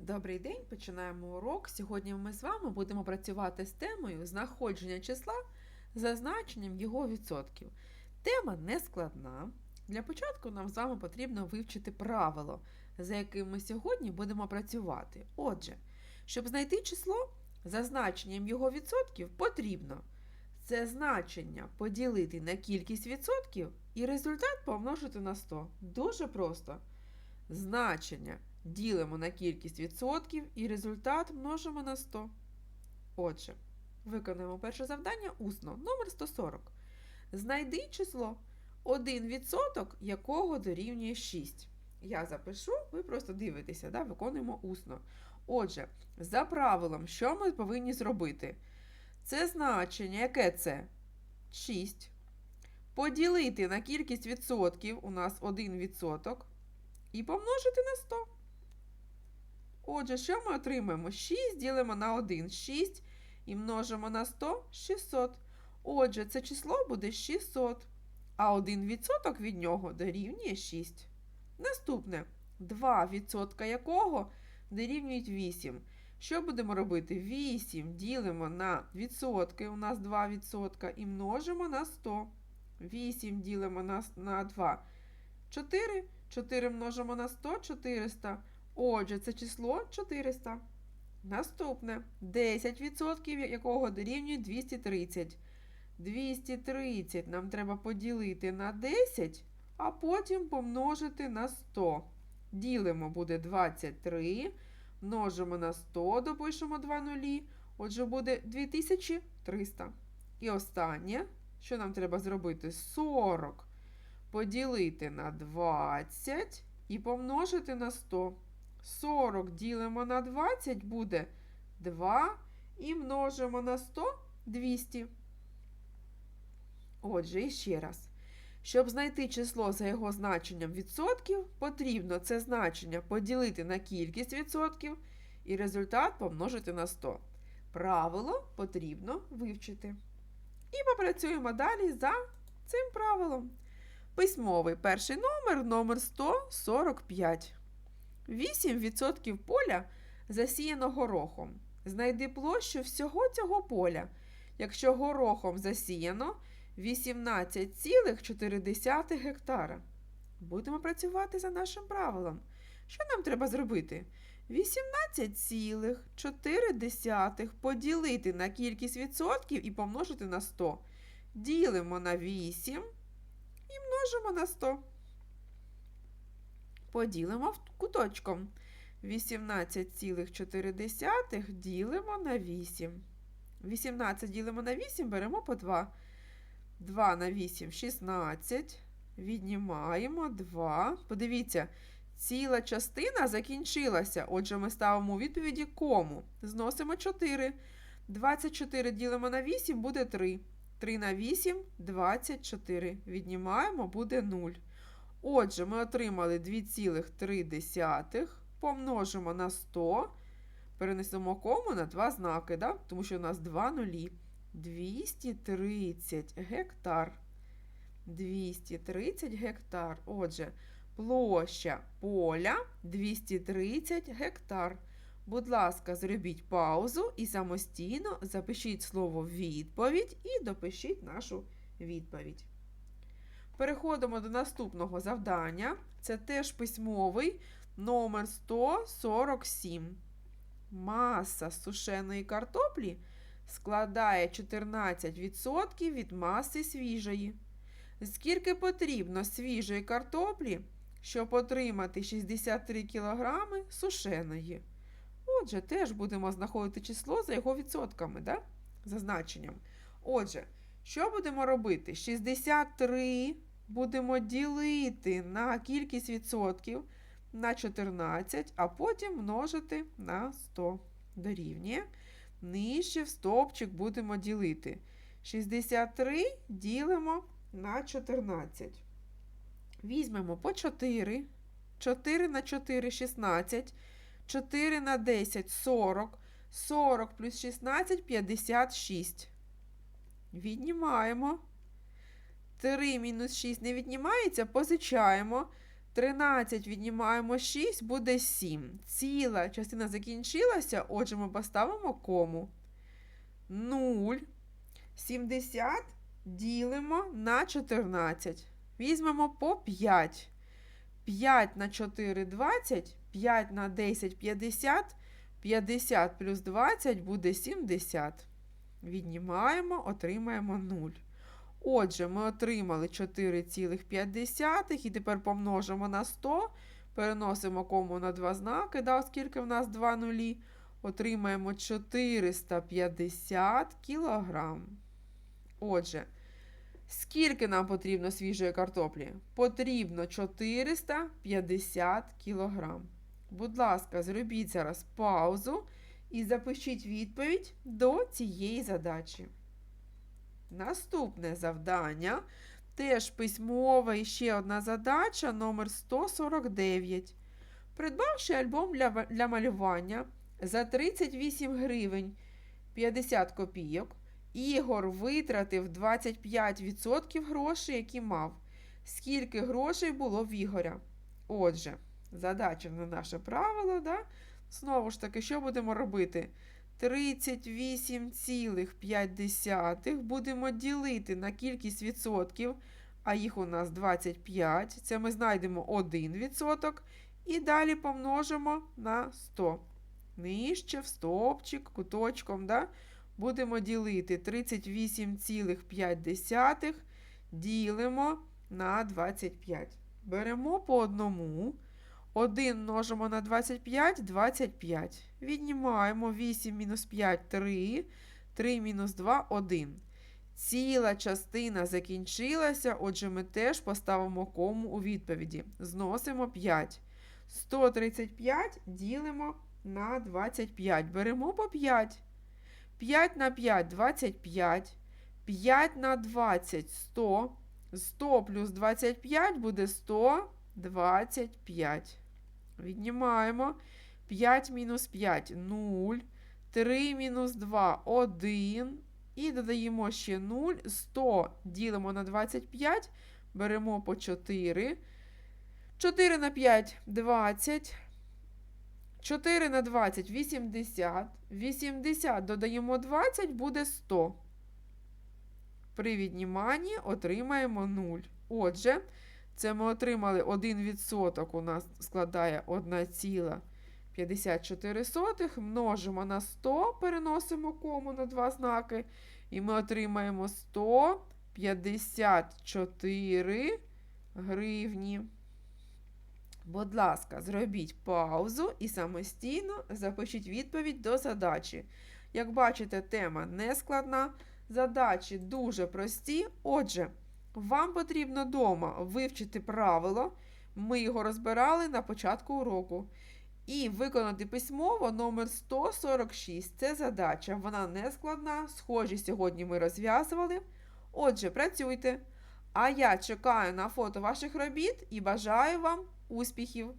Добрий день, починаємо урок. Сьогодні ми з вами будемо працювати з темою знаходження числа за значенням його відсотків. Тема не складна. Для початку нам з вами потрібно вивчити правило, за яким ми сьогодні будемо працювати. Отже, щоб знайти число за значенням його відсотків, потрібно це значення поділити на кількість відсотків і результат помножити на 100. Дуже просто. Значення ділимо на кількість відсотків і результат множимо на 100. Отже, виконаємо перше завдання усно. Номер 140. Знайди число 1 відсоток, якого дорівнює 6. Я запишу, ви просто дивитеся, да? виконуємо усно. Отже, за правилом, що ми повинні зробити? Це значення, яке це? 6. Поділити на кількість відсотків, у нас 1 відсоток, і помножити на 100. Отже, що ми отримаємо? 6 ділимо на 1 6 і множимо на 100 600. Отже, це число буде 600, а 1 відсоток від нього дорівнює 6. Наступне 2 відсотка якого дорівнюють 8. Що будемо робити? 8 ділимо на відсотки, у нас 2 відсотка, і множимо на 100. 8 ділимо на 2. 4. 4 множимо на 100 400. Отже, це число 400. Наступне 10%, якого дорівнює 230. 230 нам треба поділити на 10, а потім помножити на 100. Ділимо буде 23, множимо на 100, допишемо 2 нулі. Отже, буде 2300. І останнє, що нам треба зробити? 40 поділити на 20 і помножити на 100. 40 ділимо на 20 буде 2 і множимо на 100 200. Отже, і ще раз. Щоб знайти число за його значенням відсотків, потрібно це значення поділити на кількість відсотків і результат помножити на 100. Правило потрібно вивчити. І попрацюємо далі за цим правилом. Письмовий перший номер номер 145. 8% поля засіяно горохом. Знайди площу всього цього поля. Якщо горохом засіяно 18,4 гектара. Будемо працювати за нашим правилом. Що нам треба зробити? 18,4 поділити на кількість відсотків і помножити на 100. Ділимо на 8 і множимо на 100 поділимо куточком. 18,4 ділимо на 8. 18 ділимо на 8, беремо по 2. 2 на 8 16. Віднімаємо 2. Подивіться, ціла частина закінчилася. Отже, ми ставимо у відповіді кому. Зносимо 4. 24 ділимо на 8 буде 3. 3 на 8 24. Віднімаємо буде 0. Отже, ми отримали 2,3, помножимо на 100, перенесемо кому на два знаки, да? тому що у нас два нулі. 230 гектар. 230 гектар. Отже, площа поля 230 гектар. Будь ласка, зробіть паузу і самостійно запишіть слово відповідь і допишіть нашу відповідь. Переходимо до наступного завдання. Це теж письмовий номер 147. Маса сушеної картоплі складає 14% від маси свіжої. Скільки потрібно свіжої картоплі, щоб отримати 63 кг сушеної? Отже, теж будемо знаходити число за його відсотками, да? за. Отже, що будемо робити? 63 будемо ділити на кількість відсотків на 14, а потім множити на 100. Дорівнює. Нижче в стовпчик будемо ділити. 63 ділимо на 14. Візьмемо по 4. 4 на 4 16. 4 на 10 40. 40 плюс 16 56. Віднімаємо. 3 мінус 6 не віднімається, позичаємо. 13 віднімаємо 6, буде 7. Ціла частина закінчилася, отже, ми поставимо кому. 0. 70 ділимо на 14. Візьмемо по 5. 5 на 4 – 20, 5 на 10 – 50, 50 плюс 20 буде 70. Віднімаємо, отримаємо 0. Отже, ми отримали 4,5 і тепер помножимо на 100, переносимо кому на два знаки, да, оскільки в нас два нулі, отримаємо 450 кілограм. Отже, скільки нам потрібно свіжої картоплі? Потрібно 450 кілограм. Будь ласка, зробіть зараз паузу і запишіть відповідь до цієї задачі. Наступне завдання. Теж письмове і ще одна задача номер 149. Придбавши альбом для, для малювання за 38 гривень 50 копійок, Ігор витратив 25% грошей, які мав. Скільки грошей було в Ігоря? Отже, задача на наше правило, да? Знову ж таки, що будемо робити? 38,5 будемо ділити на кількість відсотків, а їх у нас 25. Це ми знайдемо 1 відсоток. І далі помножимо на 100. Нижче в стовпчик, куточком, да? будемо ділити 38,5 ділимо на 25. Беремо по одному. 1 множимо на 25 25. Віднімаємо 8 мінус 5 3. 3 мінус 2 1. Ціла частина закінчилася, отже, ми теж поставимо кому у відповіді. Зносимо 5. 135 ділимо на 25. Беремо по 5. 5 на 5 25. 5 на 20 100. 100 плюс 25 буде 125. Віднімаємо 5 мінус 5 0. 3 мінус 2 1. І додаємо ще 0. 100 ділимо на 25. Беремо по 4. 4 на 5 20. 4 на 20 80. 80 додаємо 20 буде 100. При відніманні отримаємо 0. Отже, це ми отримали 1% у нас складає 1,54. Множимо на 100, переносимо кому на два знаки. І ми отримаємо 154 гривні. Будь ласка, зробіть паузу і самостійно запишіть відповідь до задачі. Як бачите, тема не складна, задачі дуже прості. Отже, вам потрібно вдома вивчити правило. Ми його розбирали на початку уроку. І виконати письмово номер 146. Це задача. Вона не складна. Схожі сьогодні ми розв'язували. Отже, працюйте. А я чекаю на фото ваших робіт і бажаю вам успіхів!